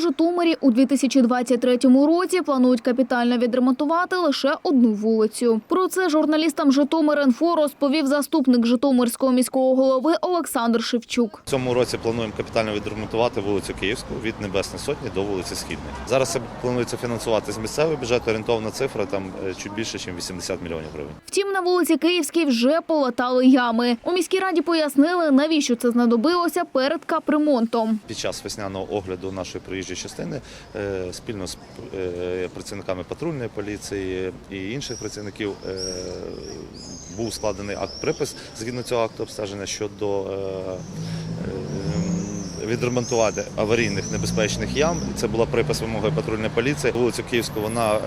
Житомирі у 2023 році планують капітально відремонтувати лише одну вулицю. Про це журналістам Житомир.Інфо розповів заступник Житомирського міського голови Олександр Шевчук. В цьому році плануємо капітально відремонтувати вулицю Київську від Небесної Сотні до вулиці Східної. Зараз це планується фінансувати з місцевого бюджету. Орієнтовна цифра там е, чуть більше, ніж 80 мільйонів гривень. Втім, на вулиці Київській вже полатали ями. У міській раді пояснили, навіщо це знадобилося перед капремонтом. Під час весняного огляду нашої проїжджої частини е, спільно з е, працівниками патрульної поліції і інших працівників е, був складений акт припис згідно цього акту обстеження щодо відремонтувати аварійних небезпечних ям. Це була припис вимоги патрульної поліції. Вулицю Київську вона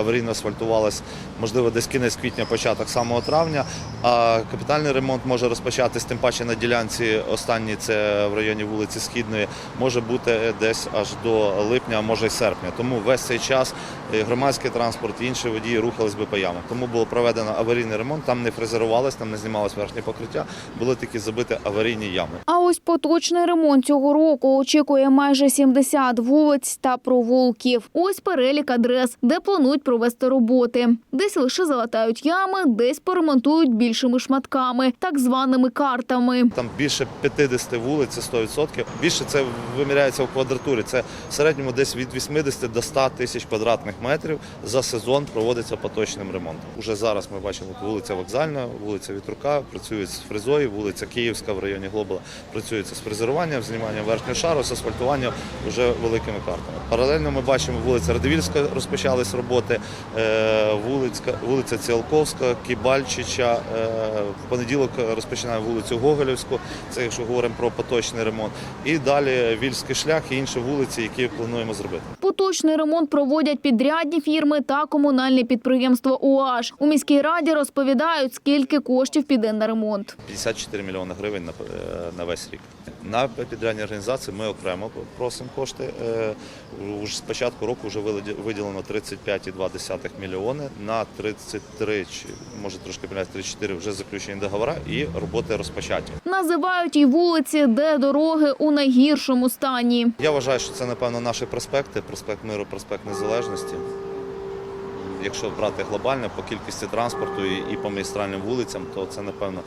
аварійно асфальтувалась, можливо, десь кінець квітня, початок самого травня. А капітальний ремонт може розпочатись тим паче на ділянці останній, це в районі вулиці Східної, може бути десь аж до липня, а може й серпня. Тому весь цей час громадський транспорт і інші водії рухались би по ямах. Тому було проведено аварійний ремонт. Там не фрезерувалось, там не знімалось верхнє покриття, були тільки забиті аварійні ями. А ось поточний ремонт цього року очікує майже 70 вулиць та провулків. Ось перелік адрес, де планують провести роботи. Десь лише залатають ями, десь поремонтують більшими шматками, так званими картами. Там більше 50 вулиць, це 100%. Більше це виміряється в квадратурі. Це в середньому десь від 80 до 100 тисяч квадратних метрів за сезон проводиться поточним ремонтом. Уже зараз ми бачимо вулиця Вокзальна, вулиця Вітрука, працюють з фрезою, вулиця Київська в районі Глобала працюється з фрезеруванням, зніманням верхнього шару, з асфальтуванням вже великими картами. Паралельно ми бачимо вулиця Радивільська розпочались роботи, е, вулиця, вулиця Ціолковська, Кібальчича. е, В понеділок розпочинаємо вулицю Гоголівську, це якщо говоримо про поточний ремонт. І далі Вільський шлях і інші вулиці, які плануємо зробити. Поточний ремонт проводять підрядні фірми та комунальне підприємство УАЖ. У міській раді розповідають, скільки коштів піде на ремонт. 54 мільйони гривень на, е, весь рік. На підрядні організації ми окремо просимо кошти. З початку року вже виділено 35,2 мільйони на 33, чи може трошки помиляюсь, 34 вже заключені договори і роботи розпочаті. Називають і вулиці, де дороги у найгіршому стані. Я вважаю, що це напевно наші проспекти, проспект Миру, проспект Незалежності. Якщо брати глобально по кількості транспорту і, по магістральним вулицям, то це напевно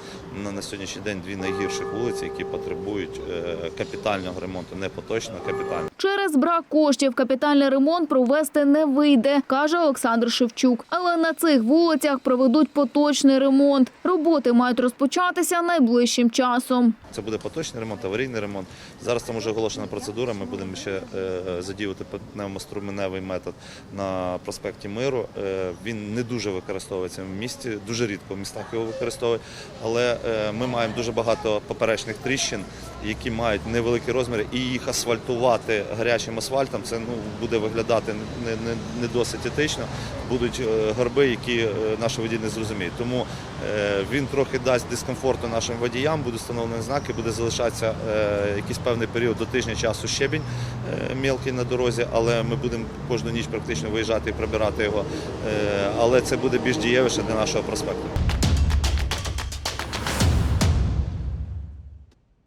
на, на сьогоднішній день дві найгірших вулиці, які потребують е, капітального ремонту, не поточного, а капітального. Через брак коштів капітальний ремонт провести не вийде, каже Олександр Шевчук. Але на цих вулицях проведуть поточний ремонт. Роботи мають розпочатися найближчим часом. Це буде поточний ремонт, аварійний ремонт. Зараз там вже оголошена процедура. Ми будемо ще е, задіювати пневмоструменевий метод на проспекті Миру. Е, він не дуже використовується в місті, дуже рідко в містах його використовують. Але е, ми маємо дуже багато поперечних тріщин, які мають невеликі розміри, і їх асфальтувати гарячим асфальтом це ну буде виглядати не, не, не досить етично. Будуть е, горби, які наші водії не зрозуміють. Тому він трохи дасть дискомфорту нашим водіям, буде встановлені знаки, буде залишатися якийсь певний період до тижня часу щебінь мілкий на дорозі, але ми будемо кожну ніч практично виїжджати і прибирати його. Е, але це буде більш дієвіше для нашого проспекту.